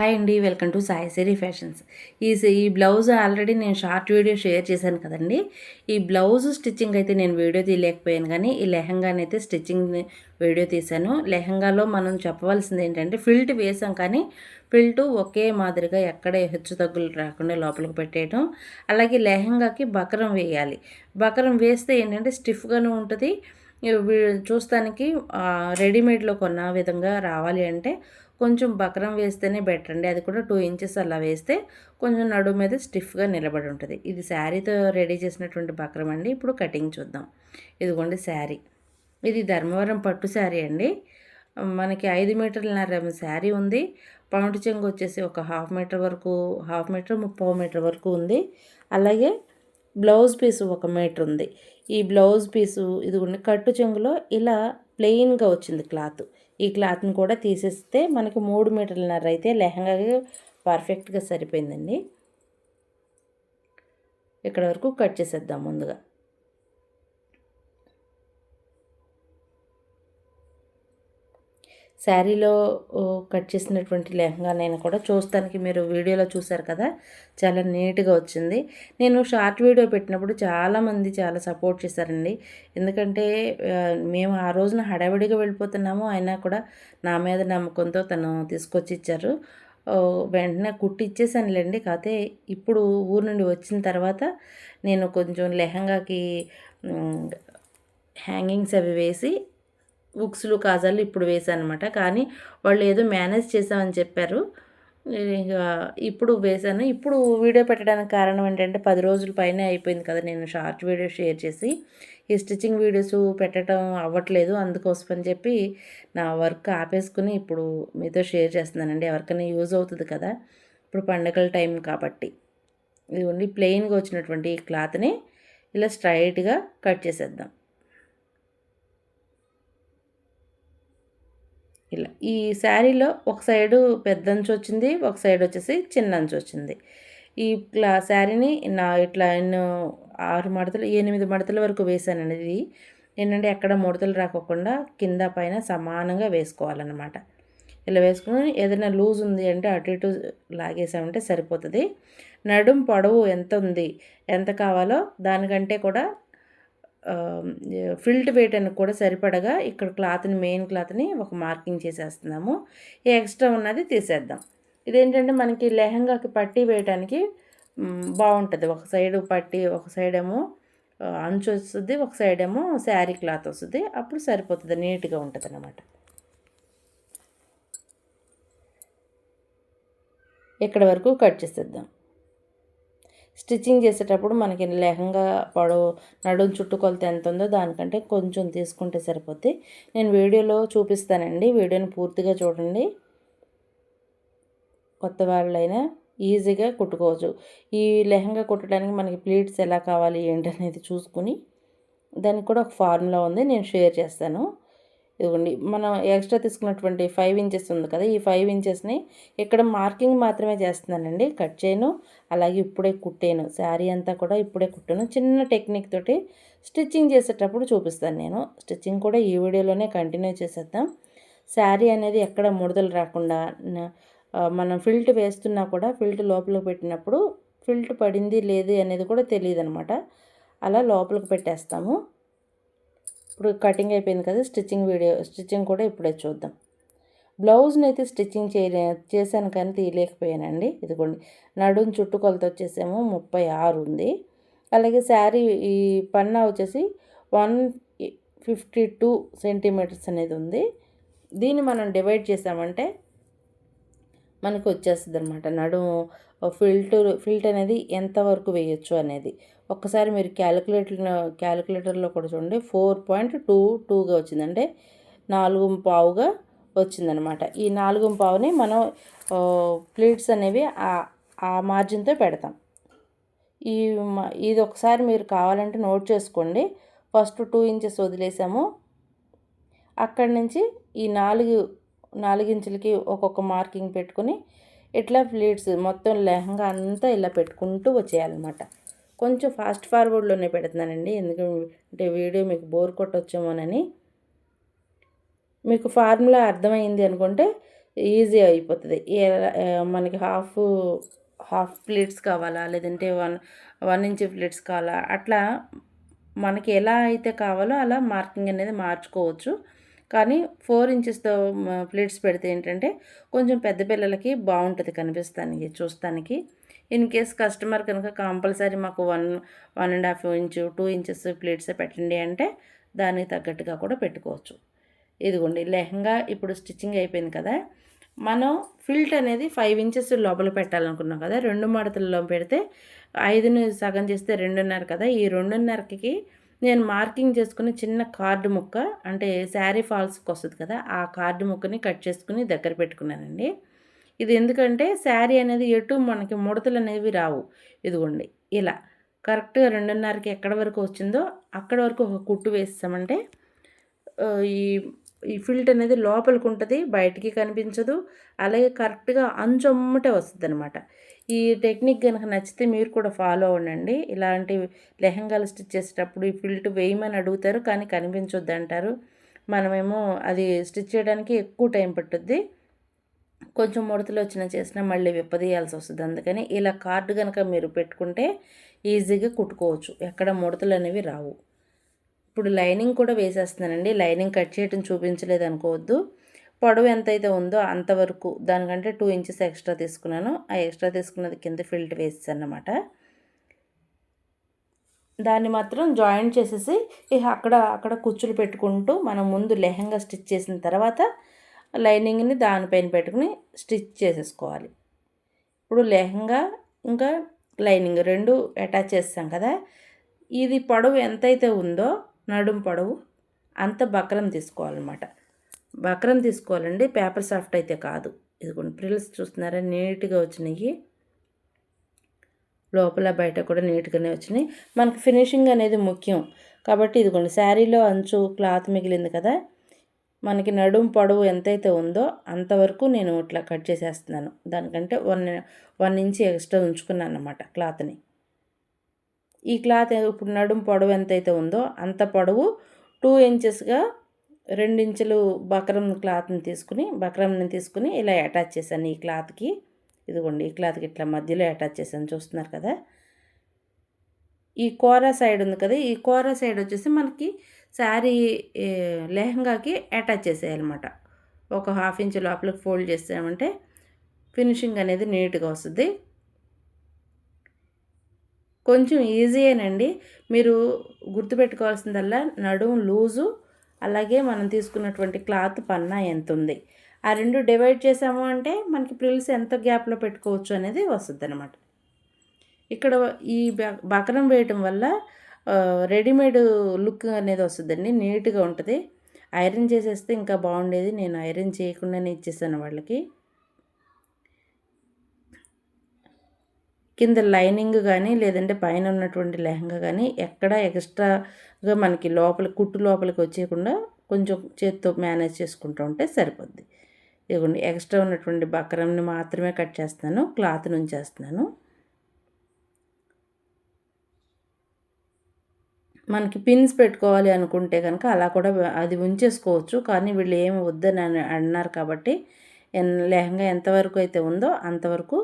Hi అండి welcome to Sai Siri fashions. ఈ ఈ బ్లౌజ్ ఆల్రెడీ నేను షార్ట్ వీడియో షేర్ చేశాను కదండి. ఈ బ్లౌజ్ స్టిచ్చింగ్ అయితే నేను వీడియో తీయలేకపోయాను కానీ ఈ లెహంగాని అయితే స్టిచ్చింగ్ వీడియో తీశాను. లెహంగాలో మనం చెప్పవలసింది ఏంటంటే ఫిల్ట్ వేసాం కానీ ఫిల్ట్ ఒకే మాదిరిగా ఎక్కడ హెచ్చు తగ్గులు రాకుండా లోపలికి పెట్టేయడం అలాగే లెహంగాకి బకరం వేయాలి. బకరం వేస్తే ఏంటంటే స్టిఫ్గాను ఉంటుంది. చూస్తానికి రెడీమేడ్లో కొన్న విధంగా రావాలి అంటే కొంచెం బకరం వేస్తేనే బెటర్ అండి. అది కూడా టూ ఇంచెస్ అలా వేస్తే కొంచెం నడుము మీద స్టిఫ్గా నిలబడి ఉంటుంది. ఇది శారీతో రెడీ చేసినటువంటి బకరం అండి. ఇప్పుడు కటింగ్ చూద్దాం. ఇదిగోండి శారీ. ఇది ధర్మవరం పట్టు శారీ అండి. మనకి ఐదు మీటర్లన్నర శారీ ఉంది. పౌంట్ చెంగు వచ్చేసి ఒక హాఫ్ మీటర్ వరకు హాఫ్ మీటర్ ముప్పై మీటర్ వరకు ఉంది. అలాగే బ్లౌజ్ పీసు ఒక మీటర్ ఉంది. ఈ బ్లౌజ్ పీసు ఇదిగోండి కట్టు చెంగులో ఇలా ప్లెయిన్గా వచ్చింది క్లాత్. ఈ క్లాత్ని కూడా తీసేస్తే మనకి మూడు మీటర్లన్నర అయితే లెహంగాకి పర్ఫెక్ట్గా సరిపోయిందండి. ఇక్కడ వరకు కట్ చేసేద్దాం ముందుగా. శారీలో కట్ చేసినటువంటి లెహంగానైనా కూడా చూస్తానికి మీరు వీడియోలో చూసారు కదా చాలా నీట్గా వచ్చింది. నేను షార్ట్ వీడియో పెట్టినప్పుడు చాలామంది చాలా సపోర్ట్ చేశారండి. ఎందుకంటే మేము ఆ రోజున హడావిడిగా వెళ్ళిపోతున్నాము అయినా కూడా నా మీద నమ్మకంతో తను తీసుకొచ్చి ఇచ్చారు. వెంటనే కుట్టి ఇచ్చేసానులేండి. కాకపోతే ఇప్పుడు ఊరు నుండి వచ్చిన తర్వాత నేను కొంచెం లెహంగాకి హ్యాంగింగ్స్ అవి వేసి బుక్స్లు కాజాలు ఇప్పుడు వేసాను అనమాట కానీ వాళ్ళు ఏదో మేనేజ్ చేసామని చెప్పారు. ఇంకా ఇప్పుడు వేశాను ఇప్పుడు వీడియో పెట్టడానికి కారణం ఏంటంటే పది రోజుల పైన అయిపోయింది కదా నేను షార్ట్ వీడియో షేర్ చేసి. ఈ స్టిచ్చింగ్ వీడియోస్ పెట్టడం అవ్వట్లేదు. అందుకోసం అని చెప్పి నా వర్క్ ఆపేసుకుని ఇప్పుడు మీతో షేర్ చేస్తున్నానండి. ఎవరికైనా యూజ్ అవుతుంది కదా. ఇప్పుడు పండగల టైం కాబట్టి. ఇది ఇదిగోండి ప్లెయిన్గా వచ్చినటువంటి ఈ క్లాత్ని ఇలా స్ట్రైట్గా కట్ చేసేద్దాం ఇలా ఈ శారీలో ఒక సైడు పెద్ద అంచు వచ్చింది ఒక సైడ్ వచ్చేసి చిన్న అంచు వచ్చింది. ఈ క్లా శారీని నా ఇట్లా ఎన్నో ఆరు మడతలు ఎనిమిది మడతల వరకు వేసానండి ఇది ఏంటంటే ఎక్కడ ముడతలు రాకోకుండా కింద పైన సమానంగా వేసుకోవాలన్నమాట. ఇలా వేసుకుని ఏదైనా లూజ్ ఉంది అంటే అటు ఇటు లాగేసామంటే సరిపోతుంది. నడుం పొడవు ఎంత ఉంది ఎంత కావాలో దానికంటే కూడా ఫిల్ట్ వేయటానికి కూడా సరిపడగా ఇక్కడ క్లాత్ని మెయిన్ క్లాత్ని ఒక మార్కింగ్ చేసేస్తున్నాము. ఎక్స్ట్రా ఉన్నది తీసేద్దాం. ఇదేంటంటే మనకి లెహంగాకి పట్టీ వేయటానికి బాగుంటుంది. ఒక సైడ్ పట్టీ ఒక సైడ్ ఏమో అంచు వస్తుంది ఒక సైడ్ ఏమో శారీ క్లాత్ వస్తుంది. అప్పుడు సరిపోతుంది నీట్గా ఉంటుంది అన్నమాట ఇక్కడ వరకు కట్ చేసేద్దాం. స్టిచ్చింగ్ చేసేటప్పుడు మనకి లెహంగా పొడవు నడుము చుట్టుకొలత ఎంత ఉందో దానికంటే కొంచెం తీసుకుంటే సరిపోద్ది. నేను వీడియోలో చూపిస్తానండి. వీడియోని పూర్తిగా చూడండి. కొత్త వాళ్ళైనా ఈజీగా కుట్టుకోవచ్చు. ఈ లెహంగా కుట్టడానికి మనకి ప్లీట్స్ ఎలా కావాలి ఏంటనేది చూసుకుని దానికి కూడా ఒక ఫార్ములా ఉంది. నేను షేర్ చేస్తాను. ఇదిగోండి మనం ఎక్స్ట్రా తీసుకున్నటువంటి ఫైవ్ ఇంచెస్ ఉంది కదా ఈ ఫైవ్ ఇంచెస్ని ఇక్కడ మార్కింగ్ మాత్రమే చేస్తున్నానండి. కట్ చేయను. అలాగే ఇప్పుడే కుట్టాను. శారీ అంతా కూడా ఇప్పుడే కుట్టాను. చిన్న టెక్నిక్ తోటి స్టిచ్చింగ్ చేసేటప్పుడు చూపిస్తాను నేను. స్టిచ్చింగ్ కూడా ఈ వీడియోలోనే కంటిన్యూ చేసేద్దాం. శారీ అనేది ఎక్కడ ముడతలు రాకుండా మనం ఫిల్ట్ వేస్తున్నా కూడా ఫిల్ట్ లోపలికి పెట్టినప్పుడు ఫిల్ట్ పడింది లేదు అనేది కూడా తెలియదు అనమాట అలా లోపలికి పెట్టేస్తాము. ఇప్పుడు కటింగ్ అయిపోయింది కదా స్టిచ్చింగ్ వీడియో స్టిచ్చింగ్ కూడా ఇప్పుడే చూద్దాం. బ్లౌజ్ని అయితే స్టిచ్చింగ్ చేయలే చేశాను కానీ తీయలేకపోయానండి. ఇదిగోండి నడుం చుట్టుకొలత వచ్చేసేమో ముప్పై ఆరు ఉంది. అలాగే శారీ ఈ పన్నా వచ్చేసి వన్ ఫిఫ్టీ టూ సెంటీమీటర్స్ అనేది ఉంది. దీన్ని మనం డివైడ్ చేసామంటే మనకు వచ్చేస్తుంది అనమాట నడుము ఫిల్టర్ ఫిల్ట్ అనేది ఎంతవరకు వేయచ్చు అనేది. ఒక్కసారి మీరు క్యాలిక్యులేటర్ క్యాలిక్యులేటర్లో కూడా చూడండి ఫోర్ పాయింట్ టూ టూగా వచ్చిందంటే నాలుగు పావుగా వచ్చిందనమాట ఈ నాలుగు పావుని మనం ప్లేట్స్ అనేవి ఆ మార్జిన్తో పెడతాం. ఈ ఇది ఒకసారి మీరు కావాలంటే నోట్ చేసుకోండి. ఫస్ట్ టూ ఇంచెస్ వదిలేసాము. అక్కడి నుంచి ఈ నాలుగు నాలుగించులకి ఒక్కొక్క మార్కింగ్ పెట్టుకుని ఇట్లా ప్లేట్స్ మొత్తం లెహంగా అంతా ఇలా పెట్టుకుంటూ వచ్చేయాలన్నమాట. కొంచెం ఫాస్ట్ ఫార్వర్డ్లోనే పెడుతున్నానండి. ఎందుకంటే వీడియో మీకు బోర్ కొట్టొచ్చేమోనని. మీకు ఫార్ములా అర్థమైంది అనుకుంటే ఈజీ అయిపోతుంది. మనకి హాఫ్ హాఫ్ ప్లేట్స్ కావాలా? లేదంటే వన్ వన్ ఇంచ్ ప్లేట్స్ కావాలా? అట్లా మనకి ఎలా అయితే కావాలో అలా మార్కింగ్ అనేది మార్చుకోవచ్చు. కానీ ఫోర్ ఇంచెస్తో ప్లేట్స్ పెడితే ఏంటంటే కొంచెం పెద్ద పిల్లలకి బాగుంటుంది కనిపిస్తానికి చూస్తానికి. ఇన్ కేస్ కస్టమర్ కనుక కంపల్సరీ మాకు one one and half inch two inches plates పెట్టండి అంటే దానికి తగ్గట్టుగా కూడా పెట్టుకోవచ్చు. ఇదిగోండి లెహంగా ఇప్పుడు స్టిచ్చింగ్ అయిపోయింది కదా. మనం ఫిల్ట్ అనేది ఫైవ్ ఇంచెస్ లోపల పెట్టాలనుకున్నాం కదా రెండు మడతల్లో పెడితే ఐదును సగం చేస్తే రెండున్నర కదా. ఈ రెండున్నరకి నేను మార్కింగ్ చేసుకుని చిన్న కార్డు ముక్క అంటే శారీ ఫాల్స్కి వస్తుంది కదా ఆ కార్డు ముక్కని కట్ చేసుకుని దగ్గర పెట్టుకున్నానండి. ఇది ఎందుకంటే శారీ అనేది ఎటు మనకి ముడతలు అనేవి రావు. ఇదిగోండి ఇలా కరెక్ట్గా రెండున్నరకి ఎక్కడ వరకు వచ్చిందో అక్కడ వరకు ఒక కుట్టు వేస్తామంటే ఈ ఈ ఫిల్ట్ అనేది లోపలికి ఉంటుంది బయటికి కనిపించదు. అలాగే కరెక్ట్గా అంచొమ్మటే వస్తుంది అనమాట ఈ టెక్నిక్ కనుక నచ్చితే మీరు కూడా ఫాలో అవ్వండి ఇలాంటి లెహంగాలు స్టిచ్ చేసేటప్పుడు ఈ ఫిల్ట్ వేయమని అడుగుతారు కానీ కనిపించొద్దు అంటారు మనమేమో అది స్టిచ్ చేయడానికి ఎక్కువ టైం పట్టుద్ది. కొంచెం ముడతలు వచ్చిన చేసినా మళ్ళీ విప్పదీయాల్సి వస్తుంది. అందుకని ఇలా కార్డు కనుక మీరు పెట్టుకుంటే ఈజీగా కుట్టుకోవచ్చు. ఎక్కడ ముడతలు అనేవి రావు. ఇప్పుడు లైనింగ్ కూడా వేసేస్తున్నానండి. లైనింగ్ కట్ చేయటం చూపించలేదు అనుకోవద్దు. పొడవు ఎంతైతే ఉందో అంతవరకు దానికంటే టూ ఇంచెస్ ఎక్స్ట్రా తీసుకున్నాను. ఆ ఎక్స్ట్రా తీసుకున్నది కింద ఫిల్ట్ వేసేసాను అన్నమాట దాన్ని మాత్రం జాయింట్ చేసేసి ఇక అక్కడ అక్కడ కుచ్చులు పెట్టుకుంటూ మనం ముందు లెహంగా స్టిచ్ చేసిన తర్వాత లైనింగ్ని దానిపైన పెట్టుకుని స్టిచ్ చేసేసుకోవాలి. ఇప్పుడు లెహంగా ఇంకా లైనింగ్ రెండు అటాచ్ చేస్తాం కదా. ఇది పొడవు ఎంతైతే ఉందో నడుం పొడవు అంత బక్రం తీసుకోవాలన్నమాట. బక్రం తీసుకోవాలండి పేపర్ సాఫ్ట్ అయితే కాదు. ఇదిగోండి ప్రిల్స్ చూస్తున్నారా? నీట్గా వచ్చినాయి. లోపల బయట కూడా నీట్గానే వచ్చినాయి. మనకి ఫినిషింగ్ అనేది ముఖ్యం. కాబట్టి ఇదిగోండి శారీలో అంచు క్లాత్ మిగిలింది కదా? మనకి నడుం పొడవు ఎంతైతే ఉందో అంతవరకు నేను ఇట్లా కట్ చేసేస్తున్నాను. దానికంటే వన్ వన్ ఇంచ్ ఎక్స్ట్రా ఉంచుకున్నాను అనమాట క్లాత్ని. ఈ క్లాత్ ఇప్పుడు నడుం పొడవు ఎంతైతే ఉందో అంత పొడవు టూ ఇంచెస్గా రెండించులు బక్రం క్లాత్ని తీసుకుని బక్రంని తీసుకుని ఇలా అటాచ్ చేశాను ఈ క్లాత్కి. ఇదిగోండి ఈ క్లాత్కి ఇట్లా మధ్యలో అటాచ్ చేశాను. చూస్తున్నారు కదా? ఈ కోరా సైడ్ ఉంది కదా? ఈ కోరా సైడ్ వచ్చేసి మనకి శారీ లెహంగాకి అటాచ్ చేసేయాలన్నమాట. ఒక హాఫ్ ఇంచ్ లోపలికి ఫోల్డ్ చేసామంటే ఫినిషింగ్ అనేది నీట్గా వస్తుంది. కొంచెం ఈజీయేనండి మీరు గుర్తుపెట్టుకోవాల్సిందల్లా నడుము లూజు అలాగే మనం తీసుకున్నటువంటి క్లాత్ పన్నా ఎంత ఉంది ఆ రెండు డివైడ్ చేసాము అంటే మనకి ప్రిల్స్ ఎంత గ్యాప్లో పెట్టుకోవచ్చు అనేది వస్తుంది అనమాట ఇక్కడ ఈ బ- బకరం వేయటం వల్ల రెడీమేడ్ లుక్ అనేది వస్తుందండి. నీట్గా ఉంటుంది. ఐరన్ చేసేస్తే ఇంకా బాగుండేది. నేను ఐరన్ చేయకుండానే ఇచ్చేసాను వాళ్ళకి. కింద లైనింగ్ కానీ లేదంటే పైన ఉన్నటువంటి లెహంగా కానీ ఎక్కడ ఎక్స్ట్రాగా మనకి లోపల కుట్టు లోపలికి వచ్చేయకుండా కొంచెం చేత్తో మేనేజ్ చేసుకుంటూ ఉంటే సరిపోద్ది. ఇదిగోండి ఎక్స్ట్రా ఉన్నటువంటి బక్రంని మాత్రమే కట్ చేస్తాను క్లాత్ నుంచేస్తున్నాను మనకి పిన్స్ పెట్టుకోవాలి అనుకుంటే కనుక అలా కూడా అది ఉంచేసుకోవచ్చు కానీ వీళ్ళు ఏమి వద్దని అని అన్నారు కాబట్టి లెహంగా ఎంతవరకు అయితే ఉందో అంతవరకు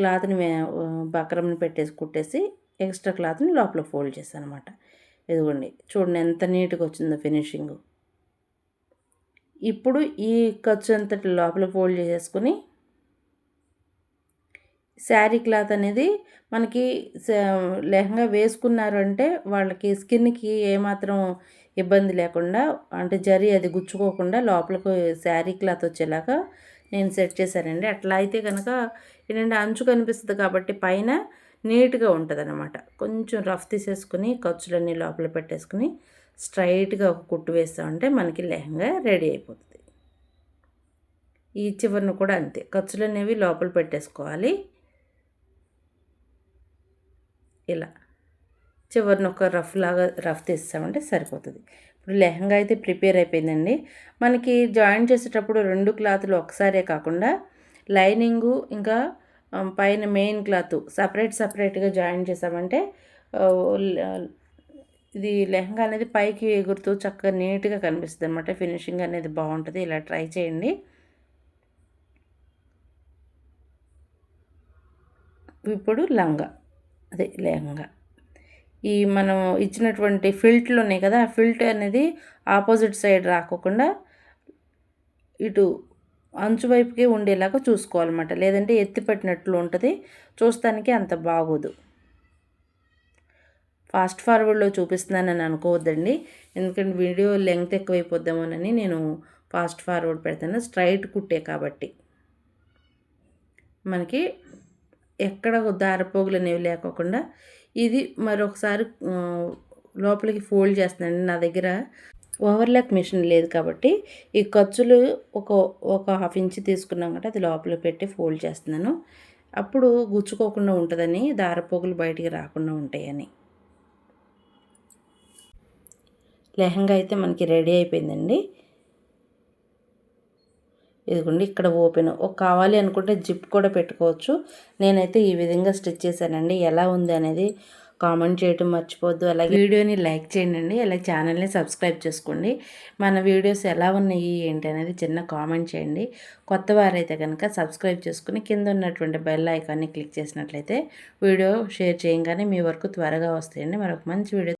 క్లాత్ని మే- బక్రంని పెట్టేసి కుట్టేసి ఎక్స్ట్రా క్లాత్ని లోపల ఫోల్డ్ చేశాను అనమాట ఇదిగోండి చూడండి ఎంత నీట్గా వచ్చిందో ఫినిషింగ్. ఇప్పుడు ఈ ఖర్చు అంతటి లోపల ఫోల్డ్ చేసేసుకుని శారీ క్లాత్ అనేది మనకి లెహంగా వేసుకున్నారు అంటే వాళ్ళకి స్కిన్కి ఏమాత్రం ఇబ్బంది లేకుండా అంటే జరి అది గుచ్చుకోకుండా లోపలికి శారీ క్లాత్ వచ్చేలాగా నేను సెట్ చేశానండి. అట్లా అయితే కనుక ఏంటంటే అంచు కనిపిస్తుంది కాబట్టి పైన నీట్గా ఉంటుంది అనమాట కొంచెం రఫ్ తీసేసుకుని ఖర్చులన్నీ లోపల పెట్టేసుకుని స్ట్రైట్గా ఒక కుట్టు వేస్తామంటే మనకి లెహంగా రెడీ అయిపోతుంది. ఈ చివరిని కూడా అంతే. ఖర్చులు అనేవి లోపల పెట్టేసుకోవాలి. ఇలా. చివరిని ఒక రఫ్ లాగా రఫ్ తీస్తామంటే సరిపోతుంది. ఇప్పుడు లెహంగా అయితే ప్రిపేర్ అయిపోయిందండి. మనకి జాయిన్ చేసేటప్పుడు రెండు క్లాత్లు ఒకసారే కాకుండా లైనింగు ఇంకా పైన మెయిన్ క్లాత్ సపరేట్ సపరేట్గా జాయిన్ చేసామంటే ఇది లెహంగా అనేది పైకి ఎగురుతూ చక్కగా నీట్గా కనిపిస్తుంది అనమాట ఫినిషింగ్ అనేది బాగుంటుంది. ఇలా ట్రై చేయండి. ఇప్పుడు లంగా. అదే లెహంగా. ఈ మనం ఇచ్చినటువంటి ఫిల్ట్లు ఉన్నాయి కదా ఆ ఫిల్ట్ అనేది ఆపోజిట్ సైడ్ రాకోకుండా ఇటు అంచు వైపుకే ఉండేలాగా చూసుకోవాలన్నమాట. లేదంటే ఎత్తిపెట్టినట్లు ఉంటుంది. చూస్తానికి అంత బాగోదు. ఫాస్ట్ ఫార్వర్డ్లో చూపిస్తున్నానని అనుకోవద్దండి. ఎందుకంటే వీడియో లెంగ్త్ ఎక్కువైపోద్దామోనని నేను ఫాస్ట్ ఫార్వర్డ్ పెడతాను. స్ట్రైట్ కుట్టే కాబట్టి. మనకి ఎక్కడ దారపోగులు అనేవి లేకోకుండా ఇది మరొకసారి లోపలికి ఫోల్డ్ చేస్తున్నాను నా దగ్గర. ఓవర్లాక్ మిషన్ లేదు కాబట్టి ఈ ఖర్చులు ఒక ఒక హాఫ్ ఇంచ్ తీసుకున్నాం కాబట్టి అది లోపల పెట్టి ఫోల్డ్ చేస్తున్నాను. అప్పుడు గుచ్చుకోకుండా ఉంటుందని దారపోగులు బయటికి రాకుండా ఉంటాయని. లెహంగా అయితే మనకి రెడీ అయిపోయిందండి. ఇదిగోండి ఇక్కడ ఓపెన్. ఒక కావాలి అనుకుంటే జిప్ కూడా పెట్టుకోవచ్చు. నేనైతే ఈ విధంగా స్టిచ్ చేశానండి. ఎలా ఉంది అనేది కామెంట్ చేయటం మర్చిపోద్దు అలాగే వీడియోని లైక్ చేయండి. అలాగే ఛానల్ని సబ్స్క్రైబ్ చేసుకోండి. మన వీడియోస్ ఎలా ఉన్నాయి ఏంటి అనేది చిన్న కామెంట్ చేయండి. కొత్త వారైతే కనుక సబ్స్క్రైబ్ చేసుకుని కింద ఉన్నటువంటి బెల్ ఐకాన్ని క్లిక్ చేసినట్లయితే వీడియో షేర్ చేయగానే మీ వరకు త్వరగా వస్తాయండి. మరొక మంచి వీడియో